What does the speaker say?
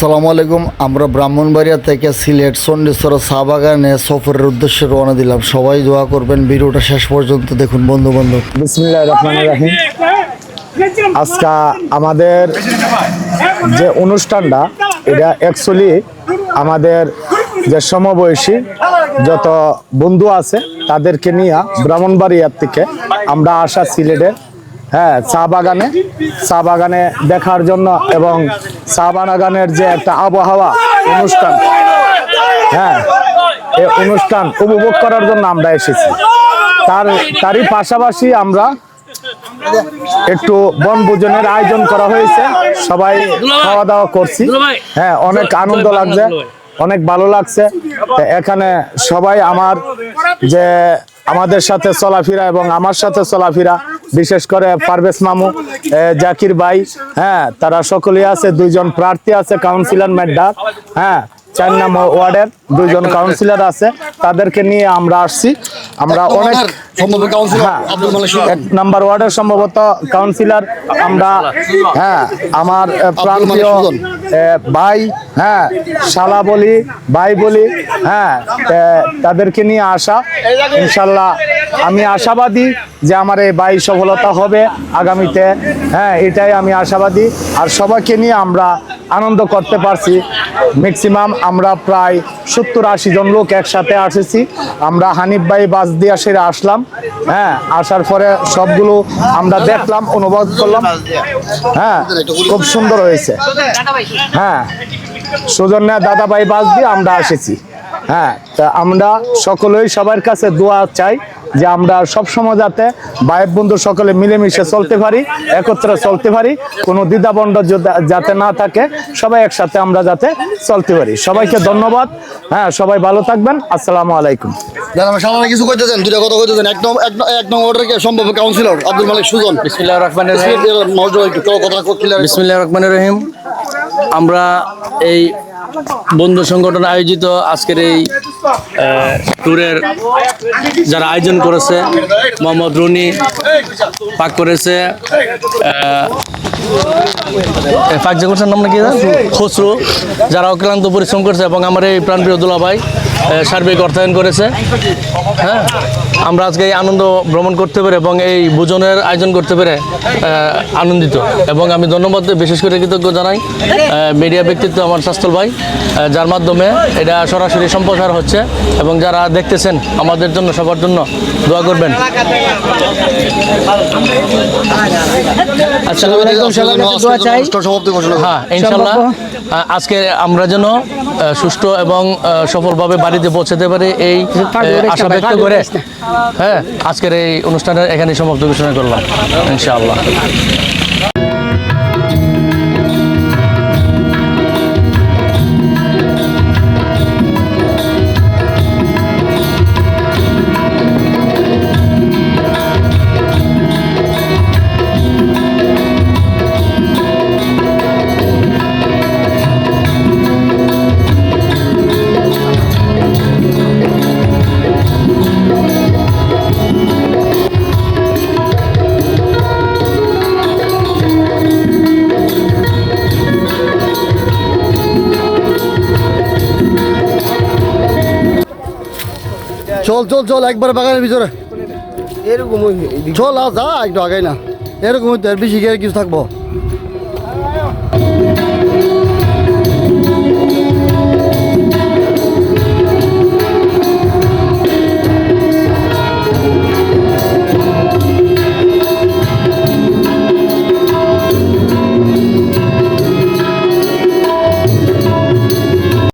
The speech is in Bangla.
সালামু আলাইকুম, আমরা ব্রাহ্মণবাড়িয়া থেকে সিলেট চণ্ডীশ্বর চা বাগানে সফরের উদ্দেশ্যে রওনা দিলাম। সবাই দোয়া করবেন, ভিডিওটা শেষ পর্যন্ত দেখুন বন্ধু বান্ধব বিসমিল্লাহ আজকে আমাদের যে অনুষ্ঠানটা, এটা অ্যাকচুয়ালি আমাদের যে সমবয়সী যত বন্ধু আছে, তাদেরকে নিয়ে ব্রাহ্মণবাড়িয়ার থেকে আমরা আসা সিলেটের হ্যাঁ চা বাগানে চা বাগানে দেখার জন্য এবং চা বাগানের যে একটা আবহাওয়া অনুষ্ঠান হ্যাঁ এই অনুষ্ঠান উপভোগ করার জন্য আমরা এসেছি। তার, তারই পাশাপাশি আমরা একটু বনভোজনের আয়োজন করা হয়েছে, সবাই খাওয়া দাওয়া করছি। হ্যাঁ অনেক আনন্দ লাগছে, অনেক ভালো লাগছে। এখানে সবাই আমার যে আমাদের সাথে চলাফেরা এবং আমার সাথে চলাফেরা বিশেষ করে পারভেজ মামু জাকির ভাই হ্যাঁ তারা সকলেই আছে দুইজন প্রার্থী আছে কাউন্সিলর মেড্ডার হ্যাঁ চার নম্বর ওয়ার্ডের দুইজন কাউন্সিলর আছে তাদেরকে নিয়ে আমরা আসছি আমরা অনেক হ্যাঁ। এক নাম্বার ওয়ার্ডের সম্ভবত কাউন্সিলর আমরা হ্যাঁ আমার প্রান্তীয়। ভাই হ্যাঁ শালা বলি ভাই বলি হ্যাঁ তাদেরকে নিয়ে আসা ইনশাল্লাহ আমি আশাবাদী যে আমার এই বাই সফলতা হবে আগামীতে। হ্যাঁ এটাই আমি আশাবাদী। আর সবাইকে নিয়ে আমরা আনন্দ করতে পারছি। ম্যাক্সিমাম আমরা প্রায় সত্তর আশি জন লোক একসাথে আসেছি। আমরা হানিফ ভাই বাস দিয়ে সেরে আসলাম। হ্যাঁ আসার পরে সবগুলো আমরা দেখলাম, অনুভব করলাম। হ্যাঁ খুব সুন্দর হয়েছে। হ্যাঁ সৌজন্য দাদা ভাই বাস দিয়ে আমরা এসেছি হ্যাঁ তা আমরা সকলেই সবার কাছে দোয়া চাই যে আমরা সব সময় যাতে ভাই বন্ধু সকলে মিলেমিশে চলতে পারি একত্রে চলতে পারি কোনো দ্বিধাবন্ধ যদি- যাতে না থাকে সবাই একসাথে আমরা যাতে চলতে পারি। সবাইকে ধন্যবাদ। হ্যাঁ সবাই ভালো থাকবেন। আসসালামু আলাইকুম। জানাবেন সামনে কিছু কইতেছেন? দুইটা কথা কইতেছেন। এক নম্বর এক নম্বর ওয়ার্ডের সম্ভব কাউন্সিলর আব্দুল মালিক সুজন। বিসমিল্লাহ রহমান রহিম। মজা একটু কথা ক্লিয়ার বিসমিল্লাহ রহমান রহিম। আমরা এই বন্ধু সংগঠন আয়োজিত আজকের এই ট্যুরের যারা আয়োজন করেছে মোহাম্মদ রুনি পাক করেছে পাক করছেন নাম নাকি? খসরু। যারা অক্লান্ত পরিশ্রম করেছে এবং আমার এই প্রাণপ্রিয় দুলা ভাই আহ, সার্বিক অর্থায়ন করেছে। হ্যাঁ? আমরা আজকে এই আনন্দ ভ্রমণ করতে পেরে এবং এই ভোজনের আয়োজন করতে পেরে আনন্দিত। এবং আমি ধন্যবাদ বিশেষ করে কৃতজ্ঞ জানাই মিডিয়া ব্যক্তিত্ব আমার শাস্তল ভাই যার মাধ্যমে এটা সরাসরি সম্প্রসার হচ্ছে এবং যারা দেখতেছেন আমাদের জন্য সবার জন্য দোয়া করবেন। হ্যাঁ ইনশাল্লাহ। আজকে আমরা যেন সুষ্ঠু এবং সফলভাবে বাড়িতে পৌঁছাতে পারে এই আশা ব্যক্ত করে। হ্যাঁ আজকের এই অনুষ্ঠানের এখানে সমাপ্ত ঘোষণা করলাম ইনশাআল্লাহ। চল চল চল একবার বাগানের ভিতরে। এরকম চল আর যা একটু আগে না। এরকম বেশি গিয়ে কিছু থাকব।